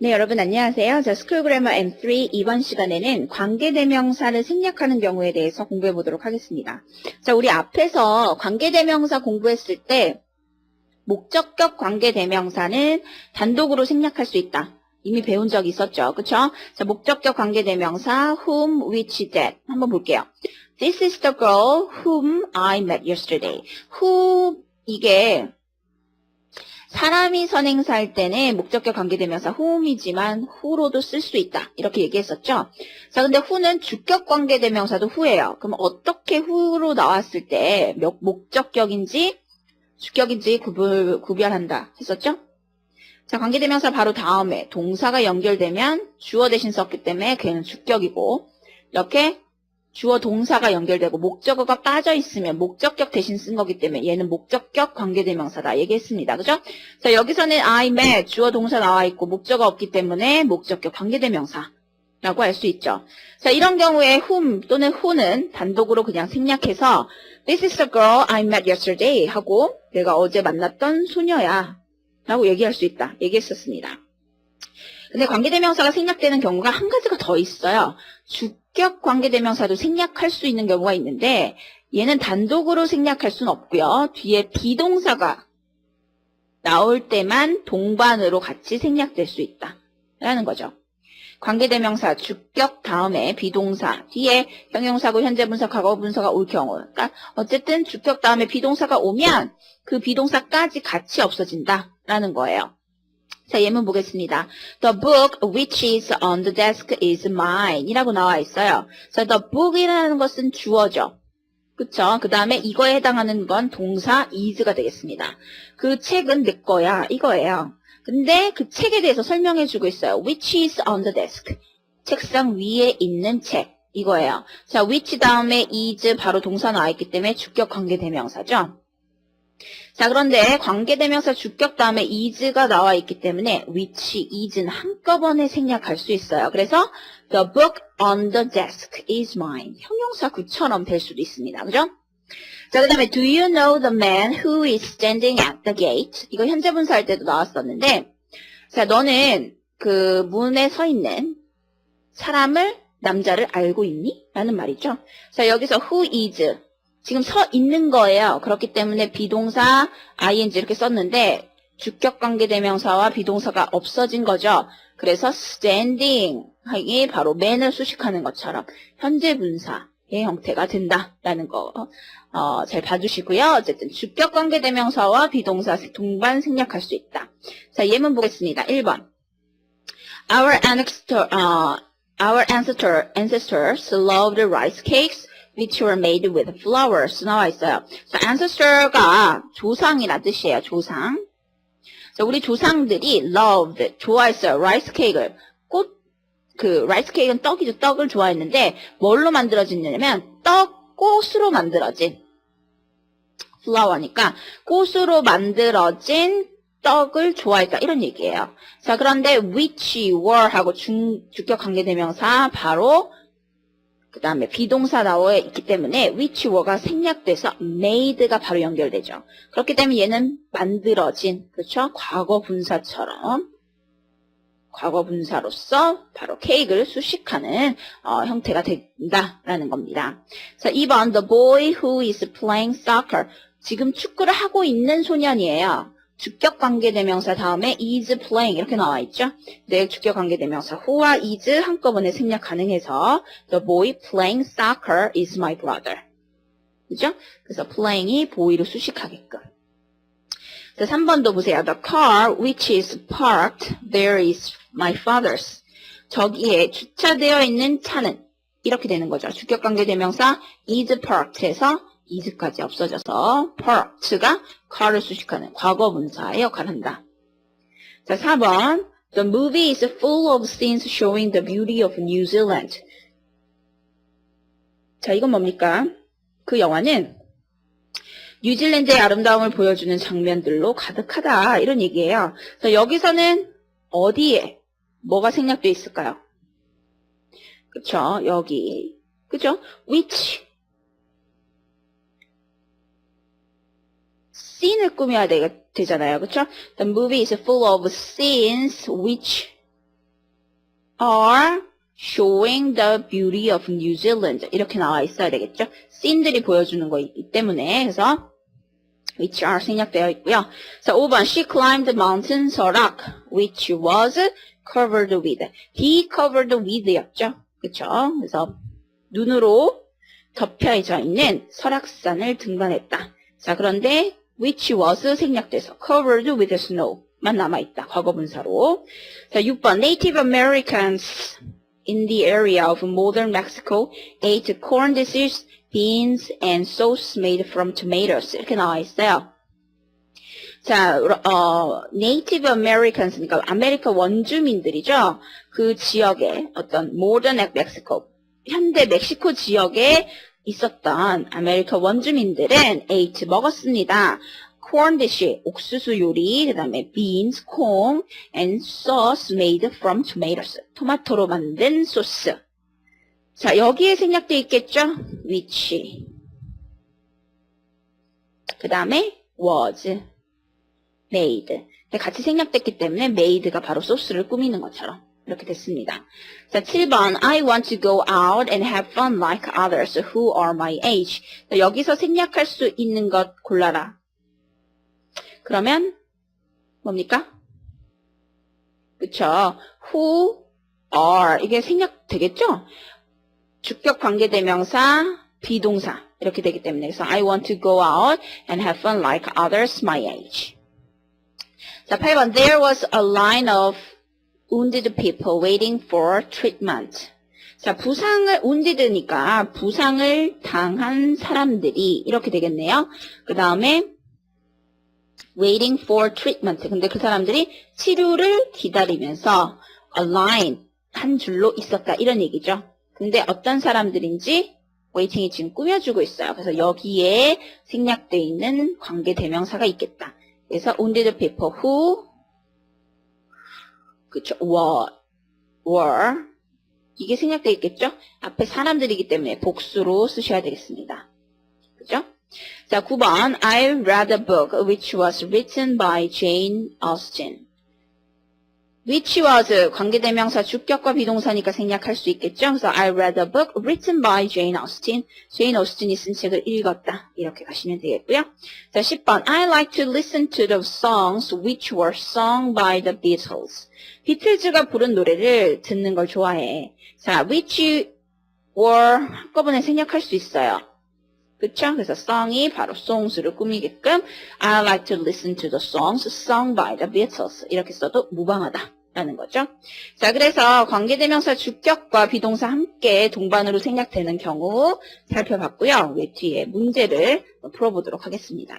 네, 여러분 안녕하세요. 자, 스쿨 그래머 M3 이번 시간에는 관계대명사를 생략하는 경우에 대해서 공부해 보도록 하겠습니다. 자, 우리 앞에서 관계대명사 공부했을 때 목적격 관계대명사는 단독으로 생략할 수 있다. 이미 배운 적 있었죠. 그쵸? 자, 목적격 관계대명사 whom, which, that 한번 볼게요. This is the girl whom I met yesterday. who 이게 사람이 선행사할 때는 목적격 관계대명사 whom이지만 who로도 쓸 수 있다. 이렇게 얘기했었죠. 자, 근데 who는 주격 관계대명사도 who예요. 그럼 어떻게 who로 나왔을 때 몇- 목적격인지 주격인지 구별, 구별한다 했었죠? 자, 관계대명사 바로 다음에 동사가 연결되면 주어 대신 썼기 때문에 걔는 주격이고 이렇게 주어 동사가 연결되고 목적어가 빠져 있으면 목적격 대신 쓴 거기 때문에 얘는 목적격 관계대명사다 얘기했습니다. 그죠? 자, 여기서는 I met 주어 동사 나와 있고 목적어 없기 때문에 목적격 관계대명사 라고 할 수 있죠. 자, 이런 경우에 whom 또는 who는 단독으로 그냥 생략해서 This is the girl I met yesterday 하고 내가 어제 만났던 소녀야 라고 얘기할 수 있다. 얘기했었습니다. 근데 관계대명사가 생략되는 경우가 한 가지가 더 있어요. 주 격 관계대명사도 생략할 수 있는 경우가 있는데 얘는 단독으로 생략할 수는 없고요. 뒤에 비동사가 나올 때만 동반으로 같이 생략될 수 있다. 라는 거죠. 관계대명사 주격 다음에 비동사 뒤에 형용사고 현재분사 과거분사가 올 경우 그러니까 어쨌든 주격 다음에 비동사가 오면 그 비동사까지 같이 없어진다 라는 거예요. 자, 예문 보겠습니다. The book which is on the desk is mine 이라고 나와 있어요. 자, the book이라는 것은 주어죠. 그쵸? 그 다음에 이거에 해당하는 건 동사 is가 되겠습니다. 그 책은 내 거야. 이거예요. 근데 그 책에 대해서 설명해 주고 있어요. Which is on the desk. 책상 위에 있는 책. 이거예요. 자, which 다음에 is 바로 동사 나와 있기 때문에 주격 관계 대명사죠. 자, 그런데 관계대명사 주격 다음에 is가 나와 있기 때문에 which, is는 한꺼번에 생략할 수 있어요. 그래서 the book on the desk is mine. 형용사 구처럼 될 수도 있습니다. 그죠? 자, 그 다음에 do you know the man who is standing at the gate? 이거 현재 분사 할 때도 나왔었는데 자, 너는 그 문에 서 있는 사람을 남자를 알고 있니? 라는 말이죠. 자, 여기서 who is 지금 서 있는 거예요. 그렇기 때문에 비동사 ing 이렇게 썼는데 주격 관계대명사와 비동사가 없어진 거죠. 그래서 standing 하기 바로 man을 수식하는 것처럼 현재 분사의 형태가 된다라는 거 어, 잘 봐주시고요. 어쨌든 주격 관계대명사와 비동사 동반 생략할 수 있다. 자, 예문 보겠습니다. 1번. Our ancestor, uh, our ancestor, ancestors loved rice cakes which were made with flowers 나와 있어요. 자, ancestor가 조상이라 뜻이에요. 조상. 자, 우리 조상들이 loved, 좋아했어요. rice cake을. 꽃, 그 rice cake은 떡이죠. 떡을 좋아했는데 뭘로 만들어지냐면 떡, 꽃으로 만들어진 플라워니까 꽃으로 만들어진 떡을 좋아했다 이런 얘기예요. 자 그런데 which were 하고 중, 주격 관계대명사 바로 그 다음에 비동사 나와 있기 때문에 which were가 생략돼서 made가 바로 연결되죠. 그렇기 때문에 얘는 만들어진 그렇죠? 과거 분사처럼 과거 분사로서 바로 케이크를 수식하는 어, 형태가 된다라는 겁니다. 자 2번 the boy who is playing soccer 지금 축구를 하고 있는 소년이에요. 주격 관계대명사 다음에 is playing 이렇게 나와 있죠. 네, 주격 관계대명사 who와 is 한꺼번에 생략 가능해서 the boy playing soccer is my brother. 그죠? 그래서 playing이 boy로 수식하게끔. 자, 3번도 보세요. The car which is parked there is my father's. 저기에 주차되어 있는 차는 이렇게 되는 거죠. 주격 관계대명사 is parked에서 is까지 없어져서 parked가 car를 수식하는 과거 분사의 역할을 한다. 자, 4번. The movie is full of scenes showing the beauty of New Zealand. 자, 이건 뭡니까? 그 영화는 뉴질랜드의 아름다움을 보여주는 장면들로 가득하다. 이런 얘기예요. 자, 여기서는 어디에 뭐가 생략되어 있을까요? 그쵸? 여기. 그죠? which scene을 꾸며야 되, 되잖아요. 그쵸? The movie is full of scenes which are showing the beauty of New Zealand. 이렇게 나와 있어야 되겠죠? 씬들이 보여주는 거이기 때문에. 그래서 which are 생략되어 있고요. 자, 5번 she climbed mountain 설악 which was covered with. be covered with였죠? 그쵸? 그래서 눈으로 덮여져 있는 설악산을 등반했다. 자, 그런데 which was 생략돼서 covered with snow만 남아있다. 과거 분사로. 자, 6번 Native Americans in the area of modern Mexico ate corn dishes, beans, and sauce made from tomatoes. 이렇게 나와 있어요. 자, 어, Native Americans, 그러니까 아메리카 원주민들이죠. 그 지역에 어떤 modern Mexico, 현대 멕시코 지역에 있었던 아메리카 원주민들은 ate 먹었습니다. corn dish, 옥수수 요리, 그 다음에 beans, 콩, and sauce made from tomatoes, 토마토로 만든 소스. 자, 여기에 생략돼 있겠죠? which. 그 다음에 was made. 같이 생략됐기 때문에 made가 바로 소스를 꾸미는 것처럼 이렇게 됐습니다. 자, 7번 I want to go out and have fun like others who are my age. 자, 여기서 생략할 수 있는 것 골라라. 그러면 뭡니까? 그쵸? who are 이게 생략 되겠죠? 주격 관계대명사 비동사 이렇게 되기 때문에 그래서 I want to go out and have fun like others my age. 자, 8번 There was a line of wounded people waiting for treatment. 자, 부상을 wounded니까 부상을 당한 사람들이 이렇게 되겠네요. 그 다음에 waiting for treatment. 근데 그 사람들이 치료를 기다리면서 a line 한 줄로 있었다 이런 얘기죠. 근데 어떤 사람들인지 웨이팅이 지금 꾸며주고 있어요. 그래서 여기에 생략되어 있는 관계 대명사가 있겠다. 그래서 wounded people who 그쵸 were were 이게 생략되어 있겠죠? 앞에 사람들이기 때문에 복수로 쓰셔야 되겠습니다. 그죠? 자, 9번 I read a book which was written by Jane Austen. Which was 관계대명사 주격과 비동사니까 생략할 수 있겠죠? 그래서 I read a book written by Jane Austen. 제인 오스틴이 쓴 책을 읽었다. 이렇게 가시면 되겠고요. 자, 10번 I like to listen to the songs which were sung by the Beatles. 비틀즈가 부른 노래를 듣는 걸 좋아해. 자, which were 한꺼번에 생략할 수 있어요. 그쵸? 그래서 song이 바로 songs를 꾸미게끔 I like to listen to the songs sung by the Beatles. 이렇게 써도 무방하다. 라는 거죠. 자, 그래서 관계대명사 주격과 비동사 함께 동반으로 생략되는 경우 살펴봤고요. 왜 뒤에 문제를 풀어보도록 하겠습니다.